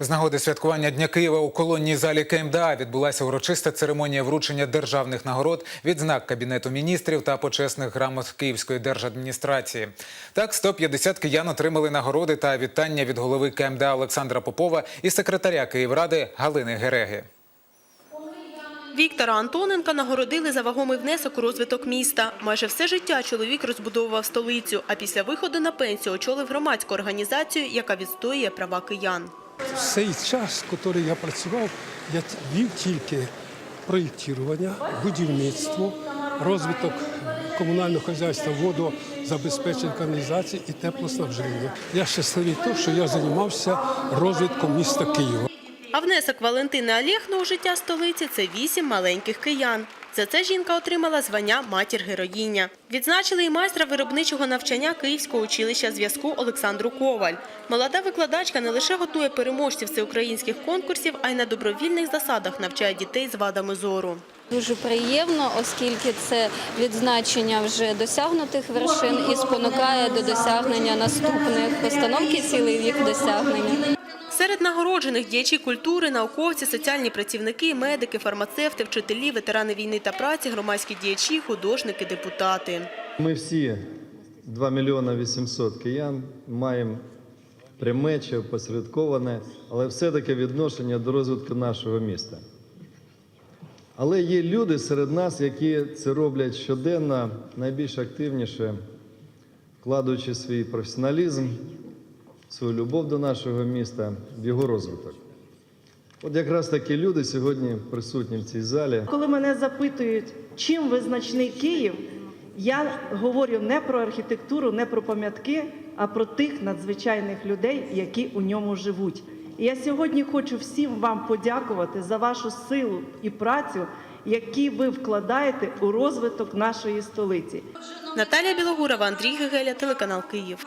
З нагоди святкування Дня Києва у колонній залі КМДА відбулася урочиста церемонія вручення державних нагород, відзнак Кабінету міністрів та почесних грамот Київської держадміністрації. Так, 150 киян отримали нагороди та вітання від голови КМДА Олександра Попова і секретаря Київради Галини Гереги. Віктора Антоненка нагородили за вагомий внесок у розвиток міста. Майже все життя чоловік розбудовував столицю, а після виходу на пенсію очолив громадську організацію, яка відстоює права киян. Цей час, який я працював, я вів тільки проєктування, будівництво, розвиток комунального хазяйства, водозабезпечення каналізації і теплоснабження. Я щасливий тому, що я займався розвитком міста Києва. А внесок Валентини Олєхно у життя столиці – це вісім маленьких киян. За це жінка отримала звання «Матір-героїня». Відзначили і майстра виробничого навчання Київського училища зв'язку Олександру Коваль. Молода викладачка не лише готує переможців всеукраїнських конкурсів, а й на добровільних засадах навчає дітей з вадами зору. Дуже приємно, оскільки це відзначення вже досягнутих вершин і спонукає до досягнення наступних постановки цілей в їх досягнення. Серед нагороджених діячі культури, науковці, соціальні працівники, медики, фармацевти, вчителі, ветерани війни та праці, громадські діячі, художники, депутати. Ми всі 2 мільйона 800 киян маємо пряме чи опосередковане, але все-таки відношення до розвитку нашого міста. Але є люди серед нас, які це роблять щоденно, найбільш активніше, вкладаючи свій професіоналізм, свою любов до нашого міста, в його розвиток. От якраз такі люди сьогодні присутні в цій залі. Коли мене запитують, чим визначний Київ, я говорю не про архітектуру, не про пам'ятки, а про тих надзвичайних людей, які у ньому живуть. І я сьогодні хочу всім вам подякувати за вашу силу і працю, які ви вкладаєте у розвиток нашої столиці. Наталія Білогурова, Андрій Гегеля, телеканал Київ.